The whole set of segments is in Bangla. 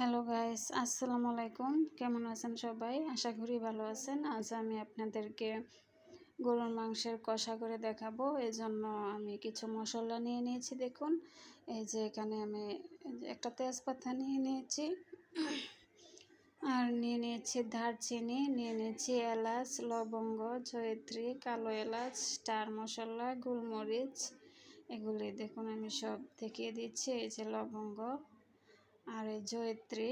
হ্যালো গাইস আসসালামু আলাইকুম কেমন আছেন সবাই? আশা করি ভালো আছেন। আজ আমি আপনাদেরকে গরুর মাংসের কষা করে দেখাবো। এই জন্য আমি কিছু মশলা নিয়ে নিয়েছি, দেখুন। এই যে এখানে আমি একটা তেজপাতা নিয়ে নিয়েছি। আর নিয়ে নিয়েছি দারচিনি, নিয়ে নিয়েছি এলাচ, লবঙ্গ, জয়ত্রী, কালো এলাচ, স্টার মশলা, গোলমরিচ। এগুলি দেখুন, আমি সব দেখিয়ে দিচ্ছি। এই যে লবঙ্গ। আর এই জয়ত্রী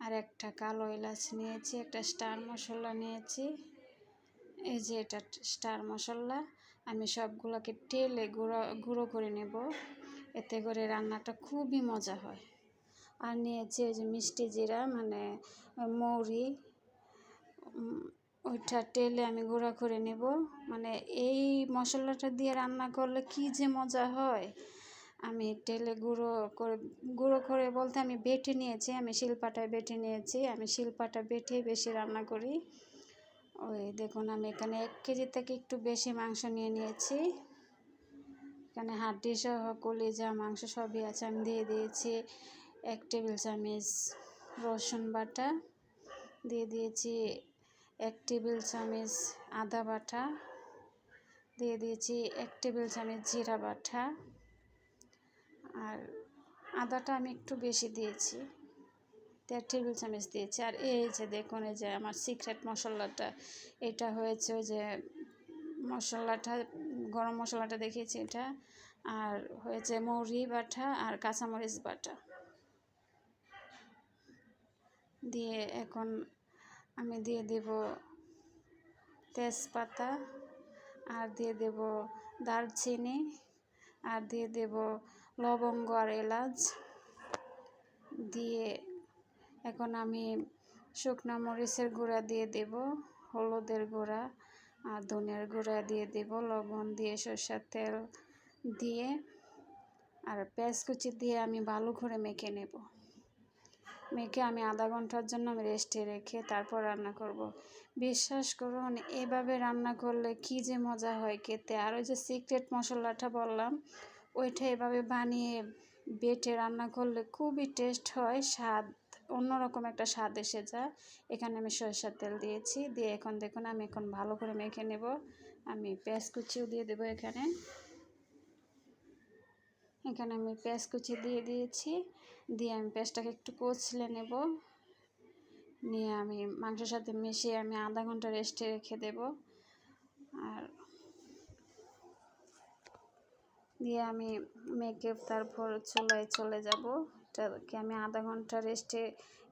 আর একটা কালো এলাচ নিয়েছি, একটা স্টার মশলা নিয়েছি। এই যে এটা স্টার মশলা, আমি সবগুলোকে টেলে গুঁড়ো গুঁড়ো করে নেব। এতে করে রান্নাটা খুবই মজা হয়। আর নিয়েছি ওই যে মিষ্টি জিরা মানে মৌরি ওইটা টেলে আমি গুঁড়া করে নেব। মানে এই মশলাটা দিয়ে রান্না করলে কি যে মজা হয়। আমি তেলে গুঁড়ো করে গুঁড়ো করে বলতে আমি বেটে নিয়েছি, আমি শিলপাটায় বেটে নিয়েছি, আমি শিলপাটা বেটেই বেশি রান্না করি। ওই দেখুন, আমি এখানে এক কেজি থেকে একটু বেশি মাংস নিয়ে নিয়েছি। এখানে হাড্ডি সহ কলিজা মাংস সবই আছে, আমি দিয়ে দিয়েছি এক টেবিল চামচ রসুন বাটা, দিয়ে দিয়েছি এক টেবিল চামচ আদা বাটা, দিয়ে দিয়েছি এক টেবিল চামচ জিরা বাটা। আর আদাটা আমি একটু বেশি দিয়েছি। দেড় টেবিল চামচ দিয়েছি। আর এই যে দেখুন, এই যে আমার সিক্রেট মশলাটা, এটা হয়েছে ওই যে মশলাটা, গরম মশলাটা দেখিয়েছি এটা। আর হয়েছে মৌরি বাটা আর কাঁচামরিচ বাটা। দিয়ে এখন আমি দিয়ে দেব তেজপাতা আর দিয়ে দেব দারচিনি। আর দিয়ে দেব লবঙ্গ আর এলাচ দিয়ে এখন আমি শুকনো মরিচের গুঁড়া দিয়ে দেব, হলুদের গুঁড়া আর ধনিয়ার গুঁড়া দিয়ে দেব, লবণ দিয়ে সরষের তেল দিয়ে আর পেঁয়াজ কুচি দিয়ে আমি ভালো করে মেখে নেব মেখে আমি আধা ঘণ্টার জন্য আমি রেস্টে রেখে তারপর রান্না করব। বিশ্বাস করুন, এভাবে রান্না করলে কি যে মজা হয় খেতে আর ওই যে সিক্রেট মশলাটা বললাম ওইটা এভাবে বানিয়ে বেটে রান্না করলে খুবই টেস্ট হয়, স্বাদ, অন্যরকম একটা স্বাদ এসে যায়। এখানে আমি সরষের তেল দিয়েছি, দিয়ে এখন দেখুন আমি এখন ভালো করে মেখে নেব। আমি পেঁয়াজ কুচিও দিয়ে দেবো এখানে। এখানে আমি পেঁয়াজ কুচি দিয়ে দিয়েছি, দিয়ে আমি পেঁয়াজটাকে একটু কচলে নেব। নিয়ে আমি মাংসের সাথে মিশিয়ে আমি আধা ঘণ্টা রেস্টে রেখে দেব। আর দিয়ে আমি মেখে তারপর চুলায় চলে যাব। এটাকে আমি আধা ঘণ্টা রেস্টে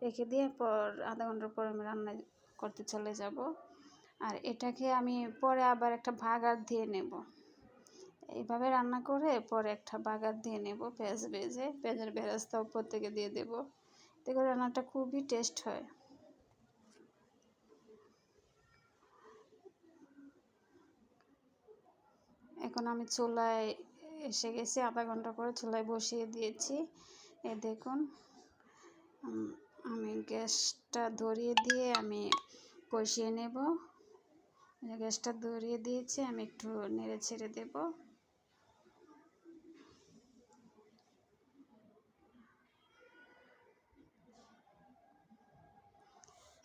রেখে দিয়ে পর আধা ঘণ্টার পর আমি রান্না করতে চলে যাব। আর এটাকে আমি পরে আবার একটা ভাগার দিয়ে নেব। এইভাবে রান্না করে পরে একটা বাগার দিয়ে নেব পেঁয়াজ ভেজে। পেঁয়াজের বেরাস্তা উপর থেকে দিয়ে দেব। দেখো রান্নাটা খুবই টেস্ট হয়। এখন আমি চুলায় এসে গেছে, আধা ঘণ্টা পরে চুলায় বসিয়ে দিয়েছি। এ দেখুন আমি গ্যাসটা ধরিয়ে দিয়ে আমি কষিয়ে নেব। গ্যাসটা ধরিয়ে দিয়েছি, আমি একটু নেড়ে ছেড়ে দেব।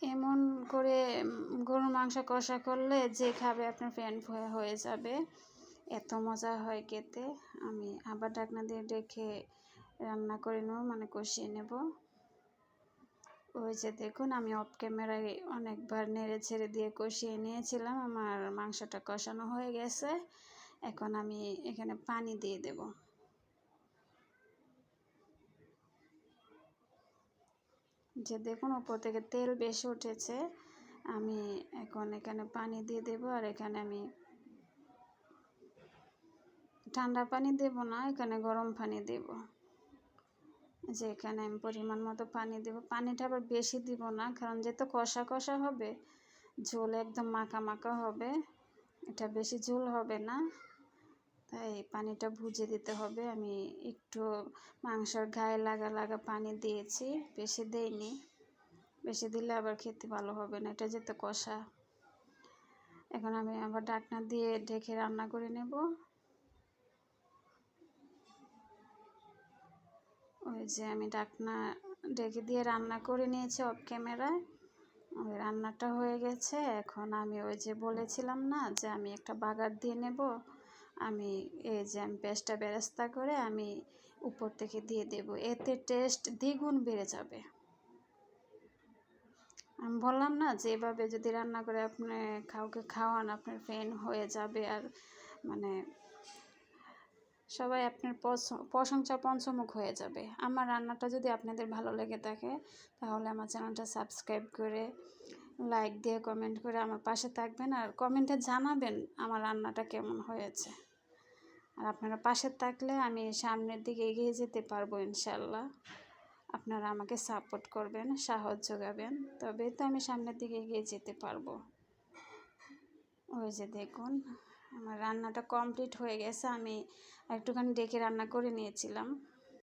এমন করে গরুর মাংস কষা করলে যে খাবে আপনার ফ্যান হয়ে যাবে। এত মজা হয় খেতে। আমি আবার ঢাকনা দিয়ে রেখে রান্না করে নেব মানে কষিয়ে নেব। ওই যে দেখুন, আমি অফ ক্যামেরায় অনেকবার নেড়ে ছেড়ে দিয়ে কষিয়ে নিয়েছিলাম। আমার মাংসটা কষানো হয়ে গেছে। এখন আমি এখানে পানি দিয়ে দেব। যে দেখুন, ওপর থেকে তেল বেশি উঠেছে। আমি এখন এখানে পানি দিয়ে দেব, আর এখানে আমি ঠান্ডা পানি দেব না, এখানে গরম পানি দেব। যে এখানে আমি পরিমাণ মতো পানি দেব। পানিটা আবার বেশি দিব না, কারণ যেহেতু কষা কষা হবে, ঝোল একদম মাখা মাখা হবে, এটা বেশি ঝোল হবে না। তাই পানিটা ভুজে দিতে হবে। আমি একটু মাংসর গায়ে লাগা লাগা পানি দিয়েছি, বেশি দেইনি। বেশি দিলে আবার খেতে ভালো হবে না, এটা যেতে কষা। এখন আমি আবার ডাকনা দিয়ে ঢেকে রান্না করে নেব। ওই যে আমি ডাকনা ডেকে দিয়ে রান্না করে নিয়েছি অফ ক্যামেরায় ওই রান্নাটা হয়ে গেছে। এখন আমি ওই যে বলেছিলাম না যে আমি একটা বাগার দিয়ে নেব। আমি এই যে আমি পেঁয়াজটা বেরেস্তা করে আমি উপর থেকে দিয়ে দেব। এতে টেস্ট দ্বিগুণ বেড়ে যাবে। আমি বললাম না যে এভাবে যদি রান্না করে আপনি কাউকে খাওয়ান, আপনার ফ্যান হয়ে যাবে আর মানে সবাই আপনার প্রশংসা পঞ্চমুখ হয়ে যাবে। আমার রান্নাটা যদি আপনাদের ভালো লেগে থাকে, তাহলে আমার চ্যানেলটা সাবস্ক্রাইব করে, লাইক দিয়ে কমেন্ট করে আমার পাশে থাকবেন আর কমেন্টে জানাবেন আমার রান্নাটা কেমন হয়েছে। আর আপনারা পাশে থাকলে আমি সামনের দিকে এগিয়ে যেতে পারব ইনশাল্লাহ আপনারা আমাকে সাপোর্ট করবেন, সাহস যোগাবেন তবে তো আমি সামনের দিকে এগিয়ে যেতে পারব। ওই যে দেখুন। আমার রান্নাটা কমপ্লিট হয়ে গেছে আমি একটুখানি ডেকে রান্না করে নিয়েছিলাম।